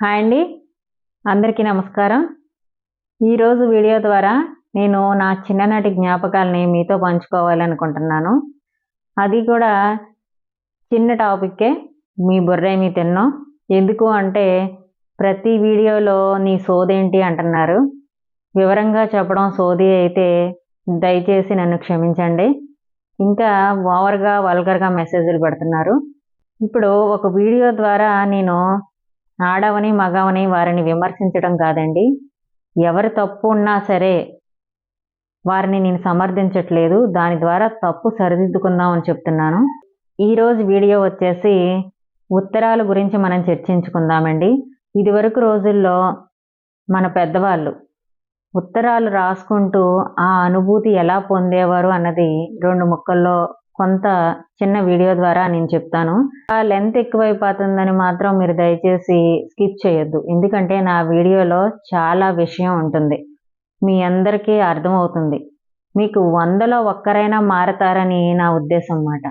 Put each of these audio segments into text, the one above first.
Hi అండి. అందరికీ నమస్కారం. ఈరోజు వీడియో ద్వారా నేను నా చిన్ననాటి జ్ఞాపకాలని మీతో పంచుకోవాలనుకుంటున్నాను. అది కూడా చిన్న టాపిక్కే. మీ బుర్రేమి తిన్నో. ఎందుకు అంటే ప్రతి వీడియోలో నీ సోదేంటి అంటున్నారు. వివరంగా చెప్పడం సోది అయితే దయచేసి నన్ను క్షమించండి. ఇంకా ఓవర్గా వల్గర్గా మెసేజ్లు పెడుతున్నారు. ఇప్పుడు ఒక వీడియో ద్వారా నేను ఆడవని మగవని వారిని విమర్శించడం కాదండి. ఎవరి తప్పు ఉన్నా సరే వారిని నేను సమర్థించట్లేదు. దాని ద్వారా తప్పు సరిదిద్దుకుందాం అని చెప్తున్నాను. ఈరోజు వీడియో వచ్చేసి ఉత్తరాల గురించి మనం చర్చించుకుందామండి. ఇదివరకు రోజుల్లో మన పెద్దవాళ్ళు ఉత్తరాలు రాసుకుంటూ ఆ అనుభూతి ఎలా పొందేవారు అన్నది రెండు ముక్కల్లో కొంత చిన్న వీడియో ద్వారా నేను చెప్తాను. ఆ లెంత్ ఎక్కువైపోతుందని మాత్రం మీరు దయచేసి స్కిప్ చేయొద్దు. ఎందుకంటే నా వీడియోలో చాలా విషయం ఉంటుంది. మీ అందరికీ అర్థమవుతుంది. మీకు వందలో ఒక్కరైనా మారతారని నా ఉద్దేశం అన్నమాట.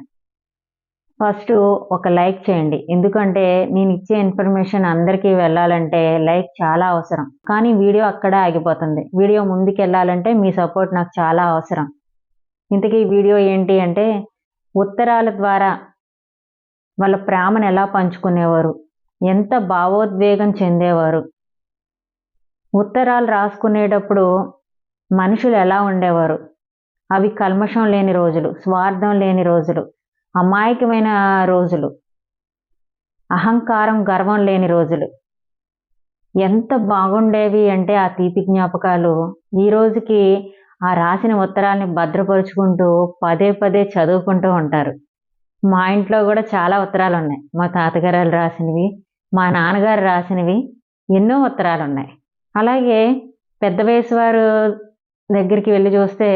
ఫస్ట్ ఒక లైక్ చేయండి. ఎందుకంటే నేను ఇచ్చే ఇన్ఫర్మేషన్ అందరికీ వెళ్ళాలంటే లైక్ చాలా అవసరం. కానీ వీడియో అక్కడే ఆగిపోతుంది. వీడియో ముందుకు వెళ్ళాలంటే మీ సపోర్ట్ నాకు చాలా అవసరం. ఇంతకీ వీడియో ఏంటి అంటే ఉత్తరాల ద్వారా వాళ్ళ ప్రేమను ఎలా పంచుకునేవారు? ఎంత భావోద్వేగం చెందేవారు? ఉత్తరాలు రాసుకునేటప్పుడు మనుషులు ఎలా ఉండేవారు? అవి కల్మషం లేని రోజులు స్వార్థం లేని రోజులు అమాయకమైన రోజులు అహంకారం గర్వం లేని రోజులు. ఎంత బాగుండేవి అంటే ఆ తీపి జ్ఞాపకాలు. ఈ రోజుకి ఆ రాసిన ఉత్తరాల్ని భద్రపరుచుకుంటూ పదే పదే చదువుకుంటూ ఉంటారు. మా ఇంట్లో కూడా చాలా ఉత్తరాలు ఉన్నాయి మా తాతగారు రాసినవి మా నాన్నగారు రాసినవి ఎన్నో ఉత్తరాలు ఉన్నాయి అలాగే పెద్ద వయసు వారు దగ్గరికి వెళ్ళి చూస్తే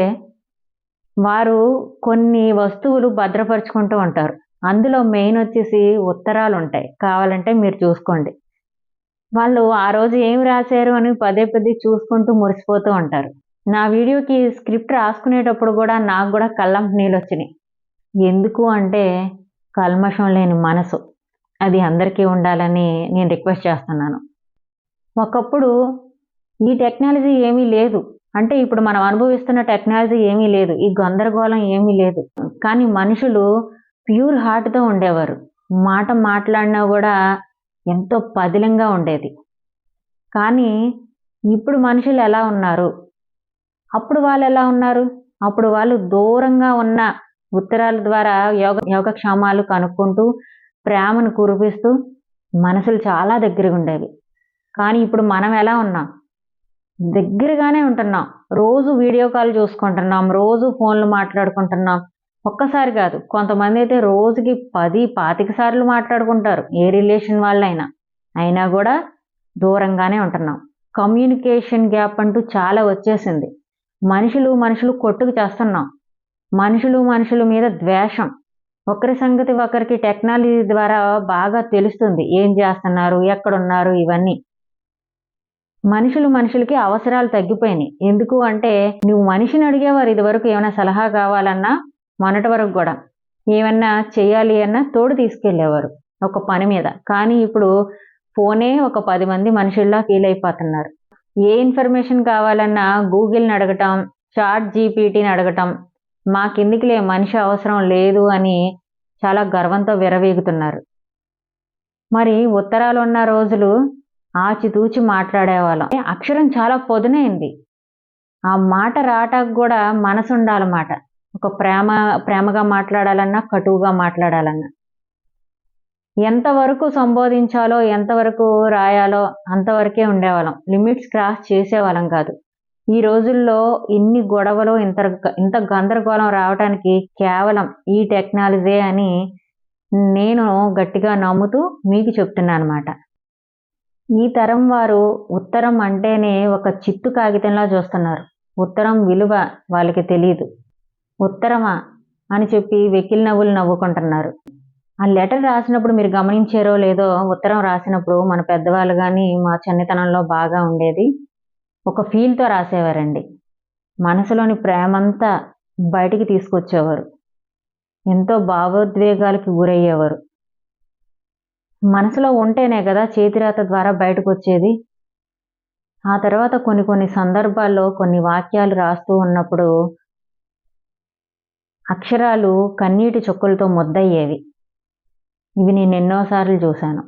వారు కొన్ని వస్తువులు భద్రపరుచుకుంటూ ఉంటారు. అందులో మెయిన్ వచ్చేసి ఉత్తరాలు ఉంటాయి కావాలంటే మీరు చూసుకోండి. వాళ్ళు ఆ రోజు ఏం రాశారు అని పదే పదే చూసుకుంటూ మురిసిపోతూ ఉంటారు. నా వీడియోకి స్క్రిప్ట్ రాసుకునేటప్పుడు కూడా నాకు కూడా కళ్ళం నీళ్ళు వచ్చినాయి ఎందుకు అంటే కల్మషం లేని మనసు. అది అందరికీ ఉండాలని నేను రిక్వెస్ట్ చేస్తున్నాను. ఒకప్పుడు ఈ టెక్నాలజీ ఏమీ లేదు. అంటే ఇప్పుడు మనం అనుభవిస్తున్న టెక్నాలజీ ఏమీ లేదు. ఈ గందరగోళం ఏమీ లేదు. కానీ మనుషులు ప్యూర్ హార్ట్తో ఉండేవారు. మాట మాట్లాడినా కూడా ఎంతో పదిలంగా ఉండేది. కానీ ఇప్పుడు మనుషులు ఎలా ఉన్నారు? అప్పుడు వాళ్ళు ఎలా ఉన్నారు? అప్పుడు వాళ్ళు దూరంగా ఉన్న ఉత్తరాల ద్వారా యోగ యోగక్షేమాలు కనుక్కుంటూ ప్రేమను కురిపిస్తూ మనసులు చాలా దగ్గరగా ఉండేవి. కానీ ఇప్పుడు మనం ఎలా ఉన్నాం? దగ్గరగానే ఉంటున్నాం. రోజు వీడియో కాల్ చూసుకుంటున్నాం రోజు ఫోన్లు మాట్లాడుకుంటున్నాం. ఒక్కసారి కాదు కొంతమంది అయితే రోజుకి పది పాతిక సార్లు మాట్లాడుకుంటారు. ఏ రిలేషన్ వాళ్ళైనా. అయినా కూడా దూరంగానే ఉంటున్నాం. కమ్యూనికేషన్ గ్యాప్ అంటూ చాలా వచ్చేసింది. మనుషులు మనుషులు కొట్టుకు చేస్తున్నాం. మనుషులు మనుషుల మీద ద్వేషం. ఒకరి సంగతి ఒకరికి టెక్నాలజీ ద్వారా బాగా తెలుస్తుంది. ఏం చేస్తున్నారు? ఎక్కడున్నారు? ఇవన్నీ. మనుషులు మనుషులకి అవసరాలు తగ్గిపోయినాయి. ఎందుకు అంటే నువ్వు మనిషిని అడిగేవారు ఇది వరకు ఏమైనా సలహా కావాలన్నా మొన్నటి వరకు కూడా ఏమన్నా చేయాలి అన్నా తోడు తీసుకెళ్ళేవారు ఒక పని మీద. కానీ ఇప్పుడు ఫోనే ఒక పది మంది మనుషుల్లా ఫీల్ అయిపోతున్నారు. ఏ ఇన్ఫర్మేషన్ కావాలన్నా గూగుల్ని అడగటం చాట్ జీపీటీని అడగటం మాకెందుకులే మనిషి అవసరం లేదు అని చాలా గర్వంతో విరవీగుతున్నారు మరి ఉత్తరాలు ఉన్న రోజులు ఆచితూచి మాట్లాడేవాళ్ళం. అక్షరం చాలా పొదునైంది. ఆ మాట రావటానికి కూడా మనసు ఉండాలన్నమాట ఒక ప్రేమ ప్రేమగా మాట్లాడాలన్నా కటువుగా మాట్లాడాలన్నా. ఎంతవరకు సంబోధించాలో ఎంతవరకు రాయాలో అంతవరకే ఉండేవాళ్ళం. లిమిట్స్ క్రాస్ చేసేవాళ్ళం కాదు. ఈ రోజుల్లో ఇన్ని గొడవలు ఇంత ఇంత గందరగోళం రావడానికి కేవలం ఈ టెక్నాలజీ అని నేను గట్టిగా నమ్ముతూ మీకు చెప్తున్నాను అనమాట ఈ తరం వారు ఉత్తరం అంటేనే ఒక చిత్తు కాగితంలా చూస్తున్నారు. ఉత్తరం విలువ వాళ్ళకి తెలియదు ఉత్తరమా అని చెప్పి వెకిలి నవ్వులు నవ్వుకుంటున్నారు. ఆ లెటర్ రాసినప్పుడు మీరు గమనించారో లేదో ఉత్తరం రాసినప్పుడు మన పెద్దవాళ్ళు కానీ మా చిన్నతనంలో బాగా ఉండేది. ఒక ఫీల్తో రాసేవారండి. మనసులోని ప్రేమంతా బయటికి తీసుకొచ్చేవారు. ఎంతో భావోద్వేగాలకి గురయ్యేవారు. మనసులో ఉంటేనే కదా చేతిరాత ద్వారా బయటకు వచ్చేది ఆ తర్వాత కొన్ని కొన్ని సందర్భాల్లో కొన్ని వాక్యాలు రాస్తూ ఉన్నప్పుడు అక్షరాలు కన్నీటి చుక్కలతో ముద్దయ్యేవి. ఇవి నేను ఎన్నోసార్లు చూశాను.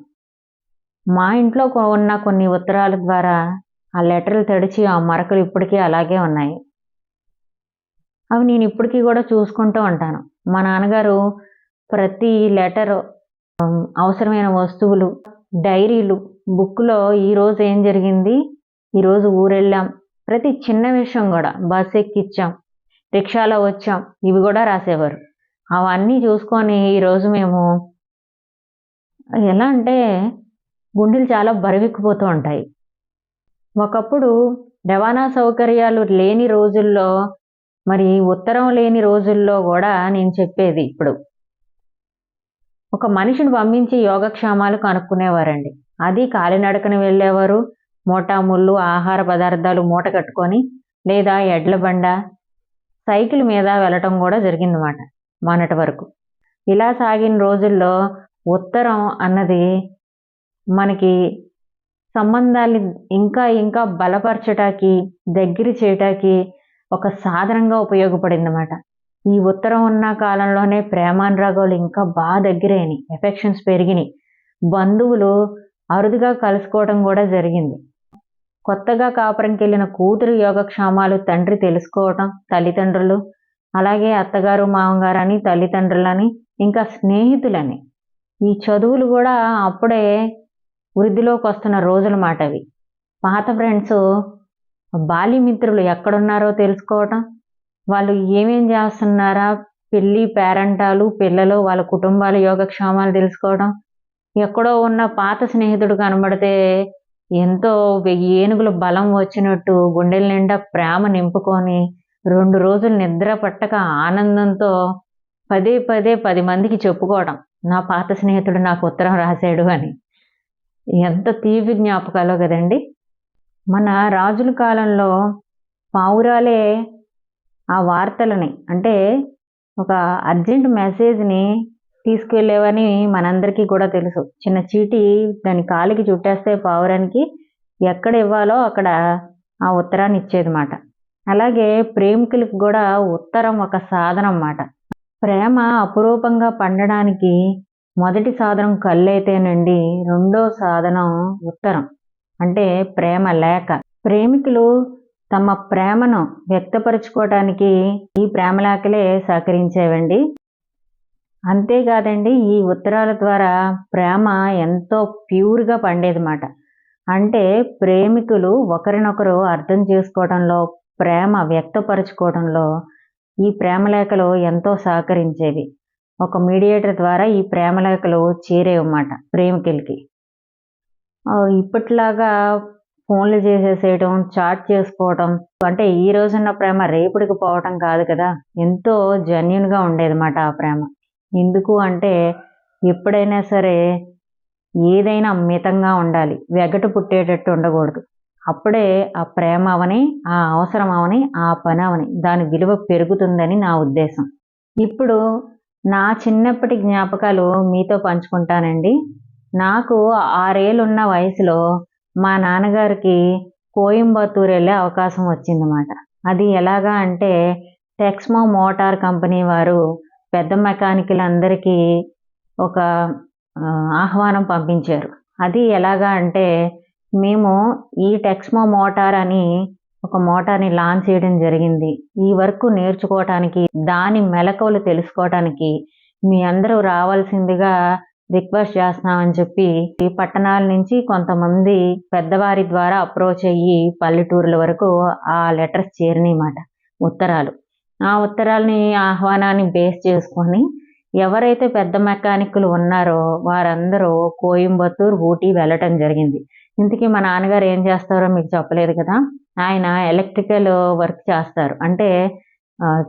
మా ఇంట్లో ఉన్న కొన్ని ఉత్తరాల ద్వారా ఆ లెటర్లు తడిచి ఆ మరకలు ఇప్పటికీ అలాగే ఉన్నాయి. అవి నేను ఇప్పటికీ కూడా చూసుకుంటూ ఉంటాను. మా నాన్నగారు ప్రతి లెటర్ అవసరమైన వస్తువులు డైరీలు బుక్లో ఈరోజు ఏం జరిగింది? ఈరోజు ఊరెళ్ళాం. ప్రతి చిన్న విషయం కూడా. బస్ ఎక్కిచ్చాం. రిక్షాలో వచ్చాం. ఇవి కూడా రాసేవారు. అవన్నీ చూసుకొని ఈరోజు మేము ఎలా అంటే గుండెలు చాలా బరువెక్కిపోతూ ఉంటాయి. ఒకప్పుడు రవాణా సౌకర్యాలు లేని రోజుల్లో మరి ఉత్తరం లేని రోజుల్లో కూడా నేను చెప్పేది ఇప్పుడు. ఒక మనిషిని పంపించి యోగక్షేమాలు కనుక్కునేవారండి. అది కాలినడకన వెళ్ళేవారు. మోటాముళ్ళు ఆహార పదార్థాలు మూట కట్టుకొని లేదా ఎడ్ల బండ సైకిల్ మీద వెళ్ళటం కూడా జరిగిందన్నమాట మొన్నటి వరకు. ఇలా సాగిన రోజుల్లో ఉత్తరం అన్నది మనకి సంబంధాల్ని ఇంకా ఇంకా బలపరచటానికి దగ్గర చేయటానికి ఒక సాధనంగా ఉపయోగపడిందన్నమాట. ఈ ఉత్తరం ఉన్న కాలంలోనే ప్రేమానురాగాలు ఇంకా బాగా దగ్గరైనాయి. ఎఫెక్షన్స్ పెరిగినాయి. బంధువులు అరుదుగా కలుసుకోవడం కూడా జరిగింది. కొత్తగా కాపురంకి వెళ్ళిన కూతురు యోగక్షేమాలు తండ్రి తెలుసుకోవటం తల్లిదండ్రులు అలాగే అత్తగారు మామగారు అని తల్లిదండ్రులని ఇంకా స్నేహితులని ఈ చదువులు కూడా అప్పుడే వృద్ధిలోకి వస్తున్న రోజుల మాట అవి పాత ఫ్రెండ్స్ బాల్యమిత్రులు ఎక్కడున్నారో తెలుసుకోవటం వాళ్ళు ఏమేం చేస్తున్నారా పెళ్ళి పేరెంటాలు పిల్లలు వాళ్ళ కుటుంబాల యోగక్షేమాలు తెలుసుకోవడం ఎక్కడో ఉన్న పాత స్నేహితుడు కనబడితే ఎంతో వెయ్యి ఏనుగుల బలం వచ్చినట్టు గుండెల నిండా ప్రేమ నింపుకొని రెండు రోజులు నిద్ర పట్టక ఆనందంతో పదే పదే పది మందికి చెప్పుకోవడం నా పాత స్నేహితుడు నాకు ఉత్తరం రాశాడు అని. ఎంత తీపి జ్ఞాపకాలో కదండి. మన రాజుల కాలంలో పావురాలే ఆ వార్తలని అంటే ఒక అర్జెంట్ మెసేజ్ని తీసుకెళ్ళేవని మనందరికీ కూడా తెలుసు. చిన్న చీటీ దాని కాలికి చుట్టేస్తే పావురానికి ఎక్కడ ఇవ్వాలో అక్కడ ఆ ఉత్తరాన్ని ఇచ్చేదన్నమాట అలాగే ప్రేమికులకు కూడా ఉత్తరం ఒక సాధనం అన్నమాట ప్రేమ అపురూపంగా పండడానికి మొదటి సాధనం కళ్ళైతేనండి రెండో సాధనం ఉత్తరం. అంటే ప్రేమ లేఖ ప్రేమికులు తమ ప్రేమను వ్యక్తపరచుకోవటానికి ఈ ప్రేమ లేఖలే సహకరించేవండి. అంతేకాదండి ఈ ఉత్తరాల ద్వారా ప్రేమ ఎంతో ప్యూర్గా పండేదన్నమాట. అంటే ప్రేమికులు ఒకరినొకరు అర్థం చేసుకోవడంలో ప్రేమ వ్యక్తపరచుకోవడంలో ఈ ప్రేమ లేఖలు ఎంతో సహకరించేవి. ఒక మీడియేటర్ ద్వారా ఈ ప్రేమలేఖలు చేరేవన్నమాట ప్రేమికులకి. ఇప్పటిలాగా ఇప్పట్లాగా ఫోన్లు చేసేసేయడం చాట్ చేసుకోవడం అంటే ఈ రోజున్న ప్రేమ రేపటికి పోవటం కాదు కదా. ఎంతో జెన్యున్గా ఉండేదన్నమాట ఆ ప్రేమ. ఎందుకు అంటే ఎప్పుడైనా సరే ఏదైనా మితంగా ఉండాలి. వెగటు పుట్టేటట్టు ఉండకూడదు. అప్పుడే ఆ ప్రేమ అవని ఆ అవసరం అవని ఆ పని అవని దాని విలువ పెరుగుతుందని నా ఉద్దేశం. ఇప్పుడు నా చిన్నప్పటి జ్ఞాపకాలు మీతో పంచుకుంటానండి. నాకు ఆరేళ్ళున్న వయసులో మా నాన్నగారికి కోయంబత్తూరు వెళ్ళే అవకాశం వచ్చిందన్నమాట. అది ఎలాగా అంటే టెక్స్మో మోటార్ కంపెనీ వారు పెద్ద మెకానికల్ ఒక ఆహ్వానం పంపించారు. అది ఎలాగా అంటే మేము ఈ టెక్స్మో మోటార్ అని ఒక మోటార్ని లాంచ్ చేయడం జరిగింది. ఈ వర్క్ నేర్చుకోవటానికి దాని మెలకువలు తెలుసుకోవటానికి మీ అందరూ రావాల్సిందిగా రిక్వెస్ట్ చేస్తున్నామని చెప్పి ఈ పట్టణాల నుంచి కొంతమంది పెద్దవారి ద్వారా అప్రోచ్ అయ్యి పల్లెటూరుల వరకు ఆ లెటర్స్ చేరినాయన్నమాట ఉత్తరాలు. ఆ ఉత్తరాలని ఆహ్వానాన్ని బేస్ చేసుకొని ఎవరైతే పెద్ద మెకానిక్లు ఉన్నారో వారందరూ కోయంబత్తూర్ ఊటీ వెళ్ళటం జరిగింది. ఇంతకీ మా నాన్నగారు ఏం చేస్తారో మీకు చెప్పలేదు కదా. ఆయన ఎలక్ట్రికల్ వర్క్ చేస్తారు. అంటే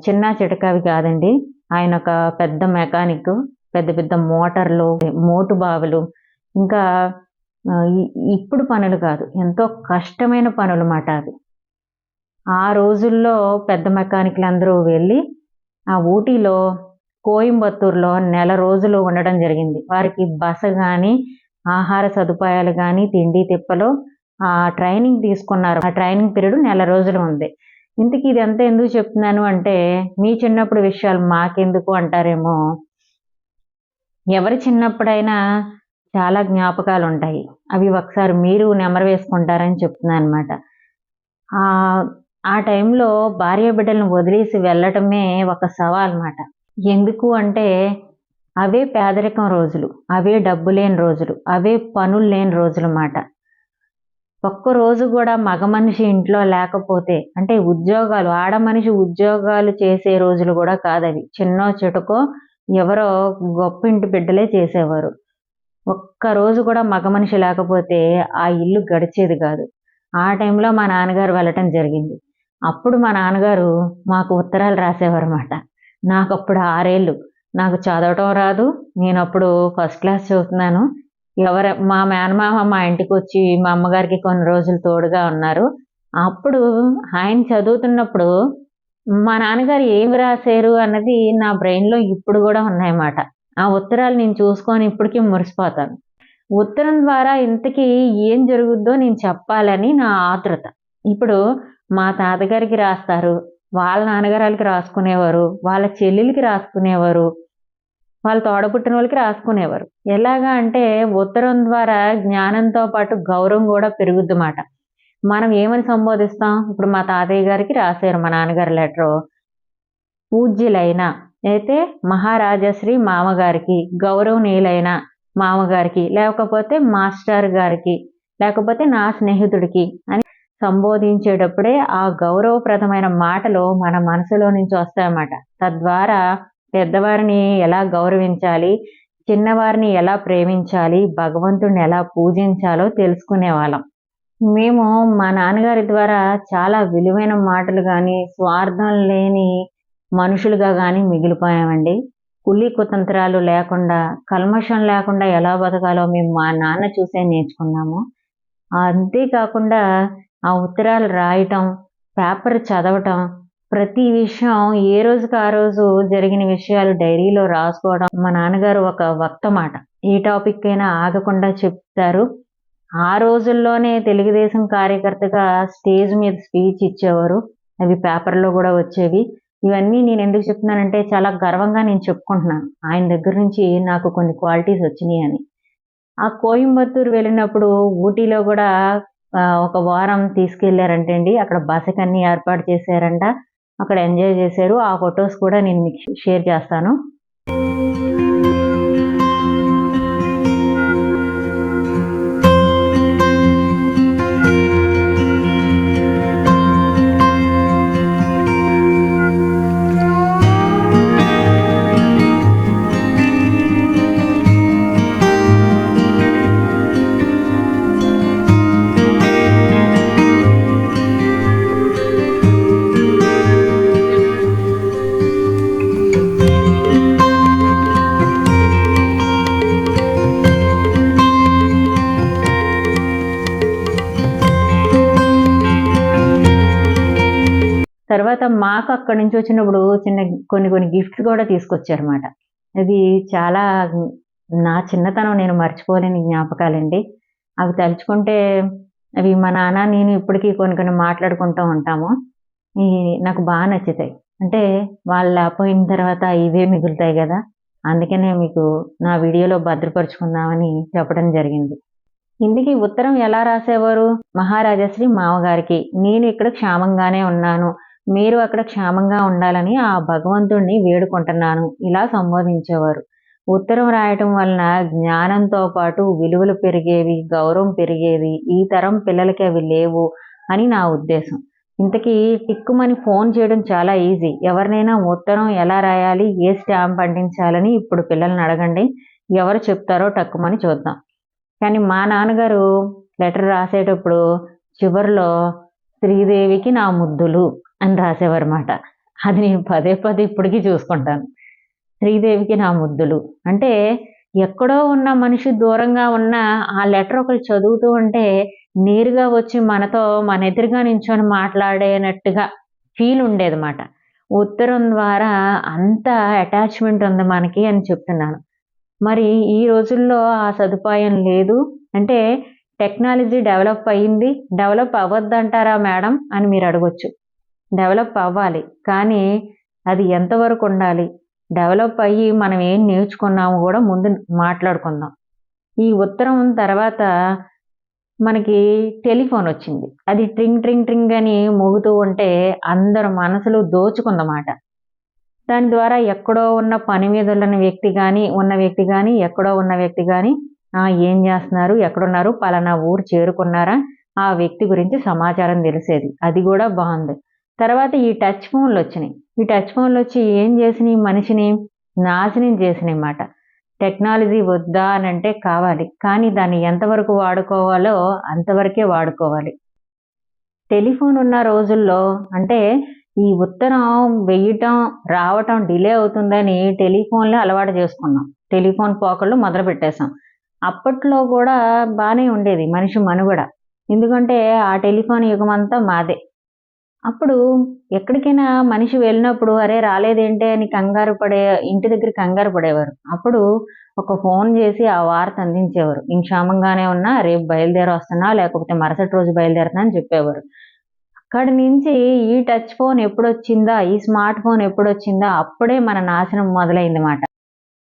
చిన్న చిటకవి కాదండి. ఆయన ఒక పెద్ద మెకానిక్ పెద్ద పెద్ద మోటార్లు మోటు బావులు. ఇంకా ఇప్పుడు పనులు కాదు. ఎంతో కష్టమైన పనులు మాట అవి. ఆ రోజుల్లో పెద్ద మెకానిక్లు అందరూ వెళ్ళి ఆ ఊటీలో కోయంబత్తూరులో నెల రోజులు ఉండడం జరిగింది. వారికి బస కానీ ఆహార సదుపాయాలు కానీ తిండి తిప్పలు ఆ ట్రైనింగ్ తీసుకున్నారు. ఆ ట్రైనింగ్ పీరియడ్ నెల రోజులు ఉంది. ఇంతకీ ఇదంతా ఎందుకు చెప్తున్నాను అంటే మీ చిన్నప్పుడు విషయాలు మాకెందుకు అంటారేమో? ఎవరి చిన్నప్పుడైనా చాలా జ్ఞాపకాలు ఉంటాయి అవి ఒకసారి మీరు నెమరు వేసుకుంటారని చెప్తున్నాను అనమాట ఆ టైంలో భార్య బిడ్డలను వదిలేసి వెళ్ళటమే ఒక సవాల్ అనమాట ఎందుకు అంటే అవే పేదరికం రోజులు అవే డబ్బు లేని రోజులు అవే పనులు లేని రోజులు అన్నమాట ఒక్క రోజు కూడా మగ మనిషి ఇంట్లో లేకపోతే అంటే ఉద్యోగాలు ఆడ మనిషి ఉద్యోగాలు చేసే రోజులు కూడా కాదవి. చిన్నో చెటుకో ఎవరో గొప్ప ఇంటి బిడ్డలే చేసేవారు. ఒక్క రోజు కూడా మగ మనిషి లేకపోతే ఆ ఇల్లు గడిచేది కాదు. ఆ టైంలో మా నాన్నగారు వెళ్ళటం జరిగింది. అప్పుడు మా నాన్నగారు మాకు ఉత్తరాలు రాసేవారు అన్నమాట నాకు అప్పుడు ఆరేళ్ళు. నాకు చదవటం రాదు. నేను అప్పుడు ఫస్ట్ క్లాస్ చదువుతున్నాను. ఎవర మా మేనమామ మా ఇంటికి వచ్చి మా అమ్మగారికి కొన్ని రోజులు తోడుగా ఉన్నారు. అప్పుడు ఆయన చదువుతున్నప్పుడు మా నాన్నగారు ఏమి రాశారు అన్నది నా బ్రెయిన్లో ఇప్పుడు కూడా ఉన్నాయన్నమాట. ఆ ఉత్తరాలు నేను చూసుకొని ఇప్పటికీ మురిసిపోతాను. ఉత్తరం ద్వారా ఇంతకీ ఏం జరుగుద్దో నేను చెప్పాలని నా ఆతృత ఇప్పుడు మా తాతగారికి రాస్తారు. వాళ్ళ నాన్నగారికి రాసుకునేవారు. వాళ్ళ చెల్లెలకి రాసుకునేవారు. వాళ్ళు తోడపుట్టిన వాళ్ళకి రాసుకునేవారు. ఎలాగా అంటే ఉత్తరం ద్వారా జ్ఞానంతో పాటు గౌరవం కూడా పెరుగుద్దన్నమాట మనం ఏమని సంబోధిస్తాం? ఇప్పుడు మా తాతయ్య గారికి రాశారు మా నాన్నగారి లెటరు. పూజ్యులైన అయితే మహారాజశ్రీ మామగారికి గౌరవనీయులైన మామగారికి లేకపోతే మాస్టర్ గారికి లేకపోతే నా స్నేహితుడికి అని సంబోధించేటప్పుడే ఆ గౌరవప్రదమైన మాటలు మన మనసులో నుంచి వస్తాయన్నమాట. తద్వారా పెద్దవారిని ఎలా గౌరవించాలి? చిన్నవారిని ఎలా ప్రేమించాలి? భగవంతుడిని ఎలా పూజించాలో తెలుసుకునే వాళ్ళం మేము మా నాన్నగారి ద్వారా చాలా విలువైన మాటలు కానీ స్వార్థం లేని మనుషులుగా కానీ మిగిలిపోయామండి. కులి కుతంత్రాలు లేకుండా కల్మషం లేకుండా ఎలా బతకాలో మేము మా నాన్న చూసే నేర్చుకున్నాము. అంతేకాకుండా ఆ ఉత్తరాలు రాయటం పేపర్ చదవటం ప్రతి విషయం ఏ రోజుకి ఆ రోజు జరిగిన విషయాలు డైరీలో రాసుకోవడం మా నాన్నగారు ఒక వక్త మాట. ఏ టాపిక్ అయినా ఆగకుండా చెప్తారు. ఆ రోజుల్లోనే తెలుగుదేశం కార్యకర్తగా స్టేజ్ మీద స్పీచ్ ఇచ్చేవారు. అవి పేపర్లో కూడా వచ్చేవి. ఇవన్నీ నేను ఎందుకు చెప్తున్నానంటే చాలా గర్వంగా నేను చెప్పుకుంటున్నాను. ఆయన దగ్గర నుంచి నాకు కొన్ని క్వాలిటీస్ వచ్చినాయి అని. ఆ కోయంబత్తూరు వెళ్ళినప్పుడు ఊటీలో కూడా ఒక వారం తీసుకెళ్ళారంటండి. అక్కడ బసకన్నీ ఏర్పాటు చేశారంట. అక్కడ ఎంజాయ్ చేశారు. ఆ ఫొటోస్ కూడా నేను మీకు షేర్ చేస్తాను. తర్వాత మాకు అక్కడి నుంచి వచ్చినప్పుడు చిన్న కొన్ని కొన్ని గిఫ్ట్స్ కూడా తీసుకొచ్చారన్నమాట. అది చాలా నా చిన్నతనం నేను మర్చిపోలేని జ్ఞాపకాలండి. అవి తలుచుకుంటే అవి మా నాన్న నేను ఇప్పటికీ కొన్ని కొన్ని మాట్లాడుకుంటూ ఉంటాము. ఈ నాకు బాగా నచ్చుతాయి. అంటే వాళ్ళు లేకపోయిన తర్వాత ఇవే మిగులుతాయి కదా. అందుకనే మీకు నా వీడియోలో భద్రపరుచుకుందామని చెప్పడం జరిగింది. ఇందుకీ ఉత్తరం ఎలా రాసేవారు? మహారాజశ్రీ మామగారికి. నేను ఇక్కడ క్షేమంగానే ఉన్నాను. మీరు అక్కడ క్షేమంగా ఉండాలని ఆ భగవంతుణ్ణి వేడుకుంటున్నాను. ఇలా సంబోధించేవారు. ఉత్తరం రాయటం వలన జ్ఞానంతో పాటు విలువలు పెరిగేవి గౌరవం పెరిగేది ఈ తరం పిల్లలకి అవి లేవు అని నా ఉద్దేశం. ఇంతకీ టిక్కుమని ఫోన్ చేయడం చాలా ఈజీ. ఎవరినైనా ఉత్తరం ఎలా రాయాలి ఏ స్టాంప్ అంటించాలని ఇప్పుడు పిల్లల్ని అడగండి. ఎవరు చెప్తారో టక్కుమని చూద్దాం. కానీ మా నాన్నగారు లెటర్ రాసేటప్పుడు చివరిలో శ్రీదేవికి నా ముద్దులు. అని రాసేవారన్నమాట. అది నేను పదే పదే ఇప్పటికీ చూసుకుంటాను. శ్రీదేవికి నా ముద్దులు. అంటే ఎక్కడో ఉన్న మనిషి దూరంగా ఉన్న ఆ లెటర్ ఒకరు చదువుతూ ఉంటే నేరుగా వచ్చి మనతో మన ఎదురుగా నించొని మాట్లాడేనట్టుగా ఫీల్ ఉండేదన్నమాట. ఉత్తరం ద్వారా అంత అటాచ్మెంట్ ఉంది మనకి అని చెప్తున్నాను. మరి ఈ రోజుల్లో ఆ సదుపాయం లేదు. అంటే టెక్నాలజీ డెవలప్ అయ్యింది డెవలప్ అవ్వద్దంటారా మేడం అని మీరు అడగొచ్చు. డెవలప్ అవ్వాలి. కానీ అది ఎంతవరకు ఉండాలి? డెవలప్ అయ్యి మనం ఏం నేర్చుకున్నాము కూడా ముందు మాట్లాడుకుందాం. ఈ ఉత్తరం తర్వాత మనకి టెలిఫోన్ వచ్చింది. అది ట్రింగ్ ట్రింగ్ ట్రింగ్ అని మోగుతూ ఉంటే అందరు మనసులు దోచుకుందన్నమాట. దాని ద్వారా ఎక్కడో ఉన్న పని మీద ఉన్న వ్యక్తి కానీ ఉన్న వ్యక్తి కానీ ఎక్కడో ఉన్న వ్యక్తి కానీ ఏం చేస్తున్నారు? ఎక్కడున్నారు? పలానా ఊరు చేరుకున్నారా? ఆ వ్యక్తి గురించి సమాచారం తెలిసేది. అది కూడా బాగుంది. తర్వాత ఈ టచ్ ఫోన్లు వచ్చినాయి. ఈ టచ్ ఫోన్లు వచ్చి ఏం చేసినాయి? మనిషిని నాశనం చేసినాయి అన్నమాట. టెక్నాలజీ వద్దా అని అంటే కావాలి. కానీ దాన్ని ఎంతవరకు వాడుకోవాలో అంతవరకే వాడుకోవాలి. టెలిఫోన్ ఉన్న రోజుల్లో అంటే ఈ ఉత్తరం వెయ్యటం రావటం డిలే అవుతుందని టెలిఫోన్లే అలవాటు చేసుకున్నాం. టెలిఫోన్ పోకళ్ళు మొదలు పెట్టేశాం. అప్పట్లో కూడా బాగానే ఉండేది. మనిషి మనుగడ. ఎందుకంటే ఆ టెలిఫోన్ యుగం అంతా మాదే. అప్పుడు ఎక్కడికైనా మనిషి వెళ్ళినప్పుడు అరే రాలేదేంటి అని కంగారు పడే ఇంటి దగ్గర కంగారు పడేవారు. అప్పుడు ఒక ఫోన్ చేసి ఆ వార్త అందించేవారు. ఇంక క్షేమంగానే ఉన్నా రేపు బయలుదేరి వస్తున్నా లేకపోతే మరుసటి రోజు బయలుదేరుతున్నా అని చెప్పేవారు. అక్కడి నుంచి ఈ టచ్ ఫోన్ ఎప్పుడు వచ్చిందా ఈ స్మార్ట్ ఫోన్ ఎప్పుడు వచ్చిందా అప్పుడే మన నాశనం మొదలైంది మాట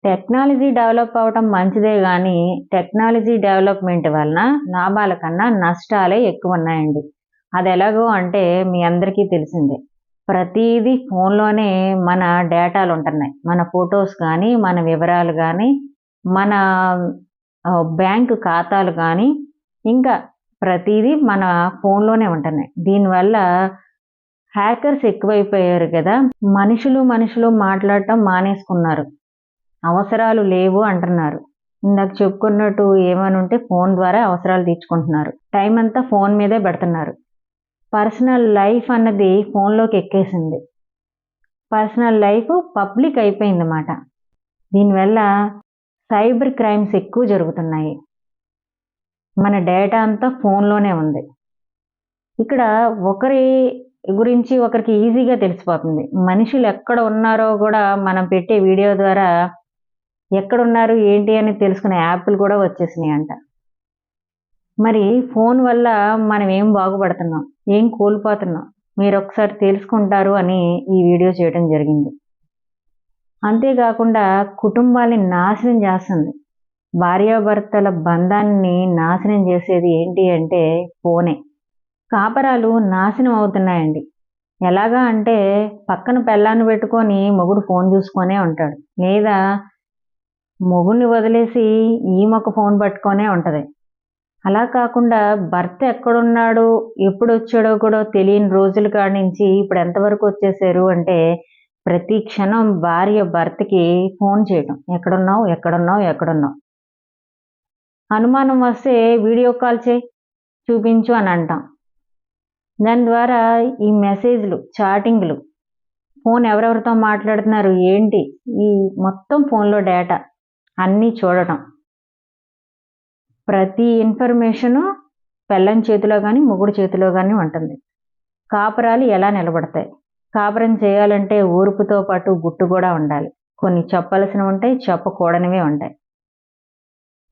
టెక్నాలజీ డెవలప్ అవటం మంచిదే కానీ టెక్నాలజీ డెవలప్మెంట్ వలన లాభాల కన్నా నష్టాలే ఎక్కువ ఉన్నాయండి అది ఎలాగో అంటే మీ అందరికీ తెలిసిందే. ప్రతిదీ ఫోన్లోనే మన డేటాలు ఉంటున్నాయి. మన ఫొటోస్ కానీ మన వివరాలు కానీ మన బ్యాంకు ఖాతాలు కానీ ఇంకా ప్రతిదీ మన ఫోన్లోనే ఉంటున్నాయి. దీనివల్ల హ్యాకర్స్ ఎక్కువైపోయారు కదా. మనుషులు మనుషులు మాట్లాడటం మానేసుకున్నారు. అవసరాలు లేవు అంటున్నారు. ఇందాక చెప్పుకున్నట్టు ఏమని ఉంటే ఫోన్ ద్వారా అవసరాలు తీర్చుకుంటున్నారు. టైం అంతా ఫోన్ మీదే పెడుతున్నారు. పర్సనల్ లైఫ్ అన్నది ఫోన్లోకి ఎక్కేసింది. పర్సనల్ లైఫ్ పబ్లిక్ అయిపోయింది అన్నమాట దీనివల్ల సైబర్ క్రైమ్స్ ఎక్కువ జరుగుతున్నాయి. మన డేటా అంతా ఫోన్లోనే ఉంది. ఇక్కడ ఒకరి గురించి ఒకరికి ఈజీగా తెలిసిపోతుంది. మనుషులు ఎక్కడ ఉన్నారో కూడా మనం పెట్టే వీడియో ద్వారా ఎక్కడున్నారు ఏంటి అని తెలుసుకునే యాప్లు కూడా వచ్చేసినాయి అంట మరి ఫోన్ వల్ల మనం ఏం బాగుపడుతున్నాం? ఏం కోల్పోతున్నాం? మీరు ఒకసారి తెలుసుకుంటారు అని ఈ వీడియో చేయడం జరిగింది. అంతేకాకుండా కుటుంబాన్ని నాశనం చేస్తుంది. భార్యాభర్తల బంధాన్ని నాశనం చేసేది ఏంటి అంటే ఫోనే. కాపరాలు నాశనం అవుతున్నాయండి. ఎలాగా అంటే పక్కన పెళ్ళాన్ని పెట్టుకొని మొగుడు ఫోన్ చూసుకొనే ఉంటాడు. లేదా మొగుడిని వదిలేసి ఈమె ఫోన్ పట్టుకొనే ఉంటుంది. అలా కాకుండా భర్త ఎక్కడున్నాడు ఎప్పుడు వచ్చాడో కూడా తెలియని రోజుల కాడి నుంచి ఇప్పుడు ఎంతవరకు వచ్చేసారు అంటే ప్రతి క్షణం భార్య భర్తకి ఫోన్ చేయటం. ఎక్కడున్నావు? ఎక్కడున్నావు? ఎక్కడున్నావు? అనుమానం వస్తే వీడియో కాల్ చేయి చూపించు అని అంటాం. దాని ద్వారా ఈ మెసేజ్లు చాటింగ్లు ఫోన్ ఎవరెవరితో మాట్లాడుతున్నారు ఏంటి? ఈ మొత్తం ఫోన్లో డేటా అన్నీ చూడటం. ప్రతి ఇన్ఫర్మేషను పెళ్ళం చేతిలో కానీ మొగుడు చేతిలో కానీ ఉంటుంది. కాపురాలు ఎలా నిలబడతాయి? కాపురం చేయాలంటే ఊరుపుతో పాటు గుట్టు కూడా ఉండాలి. కొన్ని చెప్పాల్సినవి ఉంటాయి చెప్పకూడనివి ఉంటాయి.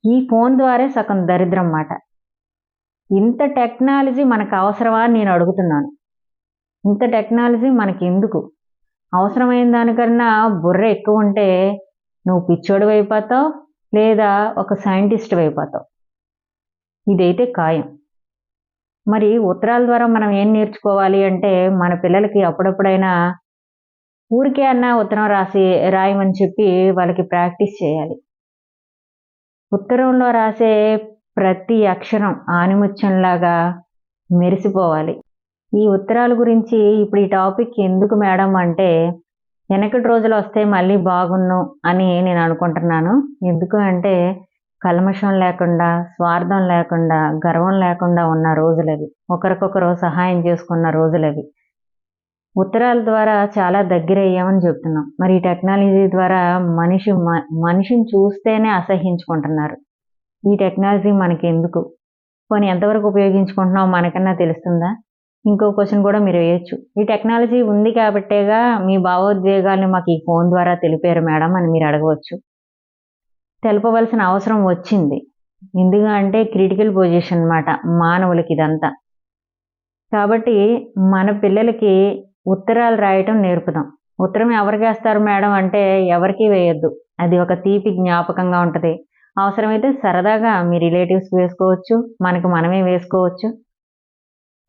ఈ ఫోన్ ద్వారా సగం దరిద్రం మాట. ఇంత టెక్నాలజీ మనకు అవసరమా అని నేను అడుగుతున్నాను. ఇంత టెక్నాలజీ మనకి ఎందుకు అవసరమైన దానికన్నా బుర్ర ఎక్కువ ఉంటే నువ్వు పిచ్చోడు అయిపోతావు లేదా ఒక సైంటిస్ట్ అయిపోతావు ఇదైతే ఖాయం. మరి ఉత్తరాల ద్వారా మనం ఏం నేర్చుకోవాలి అంటే మన పిల్లలకి అప్పుడప్పుడైనా ఊరికే అన్న ఉత్తరం రాసి రాయమని చెప్పి వాళ్ళకి ప్రాక్టీస్ చేయాలి. ఉత్తరంలో రాసే ప్రతి అక్షరం ఆనిముత్యంలాగా మెరిసిపోవాలి. ఈ ఉత్తరాల గురించి ఇప్పుడు ఈ టాపిక్ ఎందుకు మేడం అంటే వెనకటి రోజులు వస్తే మళ్ళీ బాగున్ను అని నేను అనుకుంటున్నాను. ఎందుకు అంటే కల్మషం లేకుండా స్వార్థం లేకుండా గర్వం లేకుండా ఉన్న రోజులవి. ఒకరికొకరు సహాయం చేసుకున్న రోజులవి. ఉత్తరాల ద్వారా చాలా దగ్గర అయ్యామని చెప్తున్నాం. మరి ఈ టెక్నాలజీ ద్వారా మనిషి మనిషిని చూస్తేనే అసహించుకుంటున్నారు. ఈ టెక్నాలజీ మనకి ఎందుకు కొన్ని ఎంతవరకు ఉపయోగించుకుంటున్నాం మనకన్నా తెలుస్తుందా? ఇంకో క్వశ్చన్ కూడా మీరు వేయచ్చు. ఈ టెక్నాలజీ ఉంది కాబట్టేగా మీ భావోద్వేగాల్ని మాకు ఈ ఫోన్ ద్వారా తెలిపారు మేడం అని మీరు అడగవచ్చు. తెలపవలసిన అవసరం వచ్చింది. ఎందుకంటే క్రిటికల్ పొజిషన్ అనమాట మానవులకి ఇదంతా. కాబట్టి మన పిల్లలకి ఉత్తరాలు రాయటం నేర్పుదాం. ఉత్తరం ఎవరికి వేస్తారు మేడం అంటే ఎవరికి వేయొద్దు. అది ఒక తీపి జ్ఞాపకంగా ఉంటుంది. అవసరమైతే సరదాగా మీ రిలేటివ్స్ వేసుకోవచ్చు మనకు మనమే వేసుకోవచ్చు.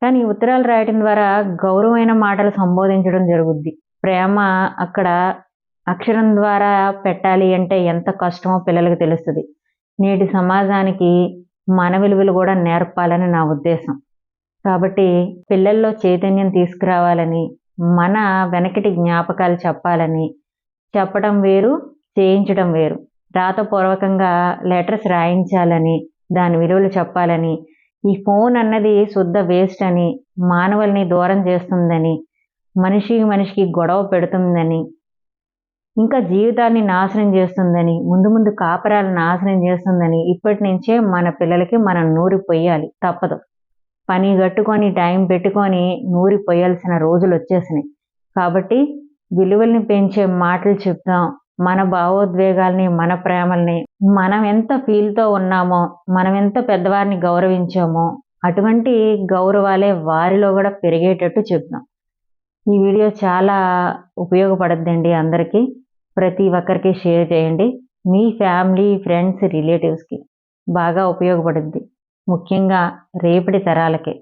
కానీ ఉత్తరాలు రాయటం ద్వారా గౌరవమైన మాటలు సంబోధించడం జరుగుద్ది. ప్రేమ అక్కడ అక్షరం ద్వారా పెట్టాలి అంటే ఎంత కష్టమో పిల్లలకు తెలుస్తుంది. నేటి సమాజానికి మన విలువలు కూడా నేర్పాలని నా ఉద్దేశం. కాబట్టి పిల్లల్లో చైతన్యం తీసుకురావాలని మన వెనకటి జ్ఞాపకాలు చెప్పాలని చెప్పడం వేరు చేయించడం వేరు. రాతపూర్వకంగా లెటర్స్ రాయించాలని దాని విలువలు చెప్పాలని ఈ ఫోన్ అన్నది శుద్ధ వేస్ట్ అని మానవుల్ని దూరం చేస్తుందని మనిషికి మనిషికి గొడవ పెడుతుందని ఇంకా జీవితాన్ని నాశనం చేస్తుందని ముందు ముందు కాపరాలు నాశనం చేస్తుందని ఇప్పటి నుంచే మన పిల్లలకి మనం నూరి పొయ్యాలి. తప్పదు. పని కట్టుకొని టైం పెట్టుకొని నూరి పొయ్యాల్సిన రోజులు వచ్చేసినాయి. కాబట్టి విలువల్ని పెంచే మాటలు చెప్తాం మన భావోద్వేగాల్ని మన ప్రేమల్ని మనం ఎంత ఫీల్తో ఉన్నామో మనం ఎంత పెద్దవారిని గౌరవించామో అటువంటి గౌరవాలే వారిలో కూడా పెరిగేటట్టు చెప్తాం ఈ వీడియో చాలా ఉపయోగపడుద్దండి అందరికీ. ప్రతి ఒక్కరికి షేర్ చేయండి. మీ ఫ్యామిలీ ఫ్రెండ్స్ రిలేటివ్స్కి బాగా ఉపయోగపడుద్ది. ముఖ్యంగా రేపటి తరాలకి.